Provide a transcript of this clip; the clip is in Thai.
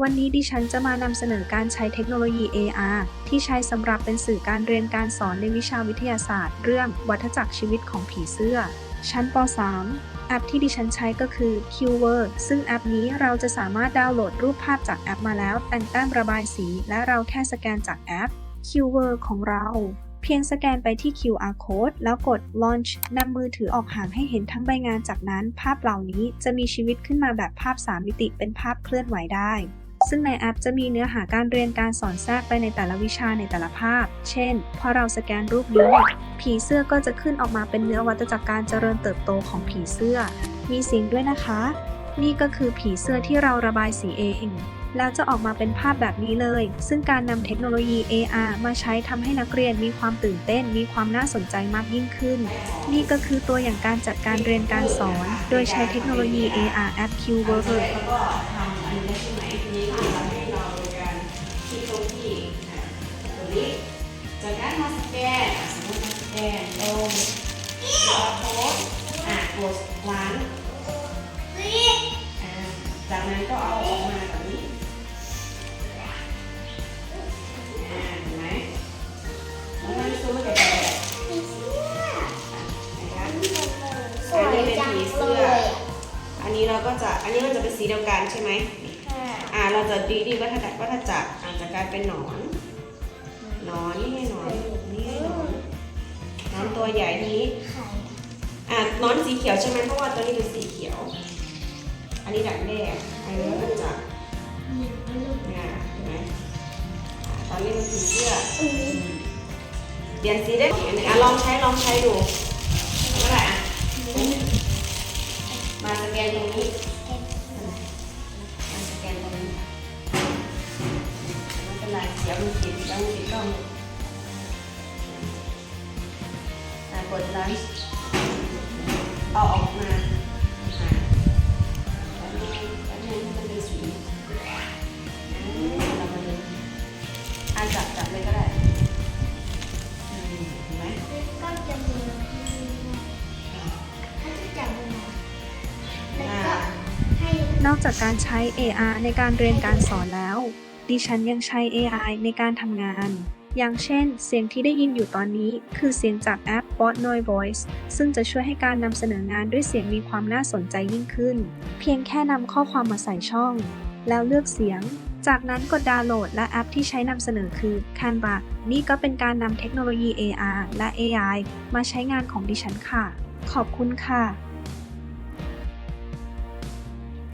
วันนี้ดิฉันจะมานำเสนอการใช้เทคโนโลยี AR ที่ใช้สำหรับเป็นสื่อการเรียนการสอนในวิชาวิทยาศาสตร์ เรื่องวัฏจักรชีวิตของผีเสื้อ ชั้นป .3 แอปที่ดิฉันใช้ก็คือ QWord ซึ่งแอปนี้เราจะสามารถดาวน์โหลดรูปภาพจากแอปมาแล้ว แต่งแต้มระบายสี และเราแค่สแกนจากแอป QWord ของเรา เพียงสแกนไปที่ QR code แล้วกด launch นำมือถือออกห่างให้เห็นทั้งใบงานจากนั้น ภาพเหล่านี้จะมีชีวิตขึ้นมาแบบภาพ 3 มิติเป็นภาพเคลื่อนไหวได้ ซึ่งในแอปจะมีเนื้อหาการเรียนการสอนแทรกไปในแต่ละวิชาในแต่ละภาพ เช่น พอเราสแกนรูปนี้ ผีเสื้อก็จะขึ้นออกมาเป็นเนื้อวัตจักรการเจริญเติบโตของผีเสื้อ มีสียงด้วยนะคะ นี่ก็คือผีเสื้อที่เราระบายสีเองแล้วจะออกมาเป็นภาพแบบนี้เลย ซึ่งการนำเทคโนโลยี AR มาใช้ทำให้นักเรียนมีความตื่นเต้น มีความน่าสนใจมากยิ่งขึ้น นี่ก็คือตัวอย่างการจัดการเรียนการสอน โดยใช้เทคโนโลยี AR App QWord แมาสแกนตรงตัวโค้ดอะกดล้างอะจากนั้นก็เอาออกมาแบบนี้อะเห็นไหมแล้วมันซูมมันจะแบบนะคะอันนี้เป็นผีเสื้ออันนี้เราก็จะ อันนี้มันจะเป็นสีเดียวกันใช่ไหมอ่า เราจะดีดีวัฏจักรวัฏจักรอาจจะกลายเป็นหนอน หนอนนี่ไงหนอน ใหญ่ทีนี้อ่าหนอนสีเขียวใช่ไหมเพราะว่าตัวนี้เป็นสีเขียว อันนี้ดักแด้อันนี้วัฏจักรเนี่ยเห็นไหมอ่าตอนนี้มันสีเสื้อเปลี่ยนสีได้อีกอันหนึงอะลองใช้ลองใช้ดูก็ได้อะมาสแกนตรงนี้มาสแกนตรงนี้ไม่เป็นไรเดี๋ยวมันติดแล้วมันติดกล้อง อะกดไลค์เอาออกมาอะแล้วนี่แล้วนี่ให้มันเป็นสีอืมเรามาดูอะจับจับเลยก็ได้อืมเห็นไหมนอกจากการใช้ AR ในการเรียนการสอนแล้ว ดิฉันยังใช้ AI ในการทำงาน อย่างเช่น เสียงที่ได้ยินอยู่ตอนนี้ คือเสียงจากแอป Bot Noise Voice ซึ่งจะช่วยให้การนำเสนองานด้วยเสียงมีความน่าสนใจยิ่งขึ้น เพียงแค่นำข้อความมาใส่ช่อง แล้วเลือกเสียง จากนั้นกดดาวน์โหลดและแอปที่ใช้นำเสนอคือ Canva นี่ก็เป็นการนำเทคโนโลยี AR และ AI มาใช้งานของดิฉันค่ะ ขอบคุณค่ะ